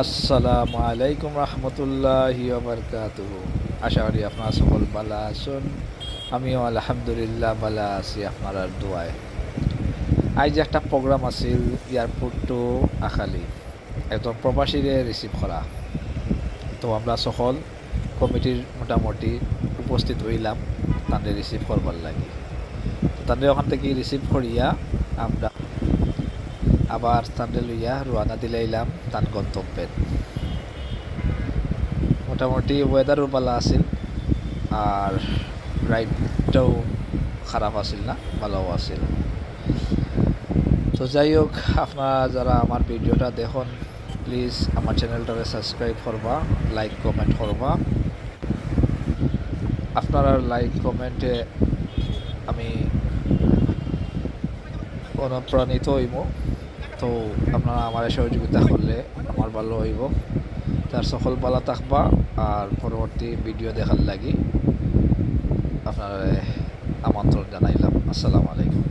আসসালামু আলাইকুম রহমতুল্লাহি আশা করি আপনারা সকল ভালো আছেন। আমিও আলহামদুলিল্লাহ ভালো আছি আপনার দোয়ায়। আজ একটা প্রোগ্রাম আছিল এয়ারপোর্ট টু আখালি। একজন প্রবাসীরে রিসিভ করা। তো আমরা সকল কমিটির মোটামুটি উপস্থিত হইলাম তাদের রিসিভ করবার লাগে। তাদের ওখান থেকে রিসিভ করিয়া আমরা আবার তাদের লইয়া রওনা দিলাইলাম তার গন্তব্যে মোটামুটি ওয়েদারও ভালো আছিল, আর রাইডটাও খারাপ আছিল না, ভালোও আছিল। তো যাই হোক, আপনারা যারা আমার ভিডিওটা দেখুন প্লিজ আমার চ্যানেলটাকে সাবস্ক্রাইব করবা লাইক কমেন্ট করবা। আপনারা লাইক কমেন্টে আমি অনুপ্রাণিত হইব তো আপনারা আমার সহযোগিতা করলে আমার ভালো হইব। তার সকল পালা থাকবা আর পরবর্তী ভিডিও দেখার লাগি আপনারা আমন্ত্রণ জানাইলাম। আসসালামু আলাইকুম।